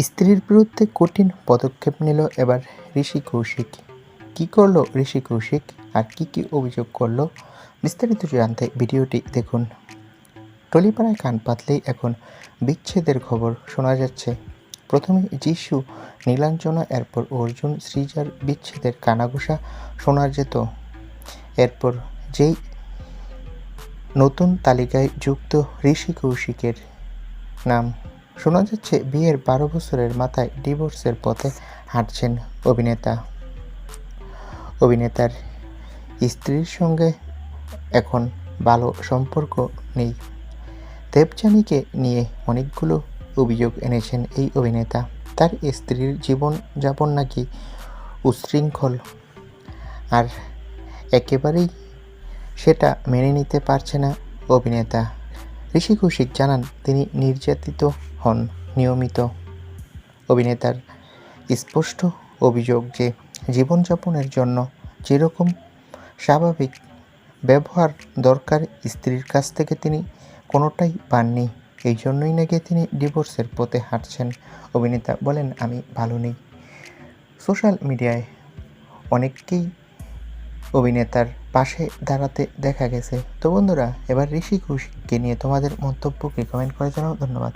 স্ত্রীর বিরুদ্ধে কঠিন পদক্ষেপ নিল এবার ঋষি কৌশিক। কী করল ঋষি কৌশিক? আর কি কি অভিযোগ করল? বিস্তারিত জানতে ভিডিওটি দেখুন। টলিপাড়ায় কান পাতলেই এখন বিচ্ছেদের খবর শোনা যাচ্ছে। প্রথমে যিশু নীলাঞ্জনা, এরপর অর্জুন সৃজার বিচ্ছেদের কানাঘোষা শোনা যেত। এরপর যেই নতুন তালিকায় যুক্ত ঋষি কৌশিকের নাম। শোনা যাচ্ছে বিয়ের বারো বছরের মাথায় ডিভোর্সের পথে হাঁটছেন অভিনেতা। অভিনেতার স্ত্রীর সঙ্গে এখন ভালো সম্পর্ক নেই। দেবযানীকে নিয়ে অনেকগুলো অভিযোগ এনেছেন এই অভিনেতা। তার স্ত্রীর জীবনযাপন নাকি উচ্ছৃঙ্খল আর একেবারেই সেটা মেনে নিতে পারছে না অভিনেতা। ঋষি কৌশিক জানান, তিনি নির্যাতিত হন নিয়মিত। অভিনেতার স্পষ্ট অভিযোগ যে, জীবনযাপনের জন্য যেরকম স্বাভাবিক ব্যবহার দরকার, স্ত্রীর কাছ থেকে তিনি কোনোটাই পাননি। এই জন্যই নাকি তিনি ডিভোর্সের পথে হাঁটছেন। অভিনেতা বলেন, আমি ভালো নেই। সোশ্যাল মিডিয়ায় অনেককেই অভিনেতার পাশে দাঁড়াতে দেখা গেছে। তো বন্ধুরা, এবার ঋষি কৌশিককে নিয়ে তোমাদের মন্তব্যকে কমেন্ট করে জানাও। ধন্যবাদ।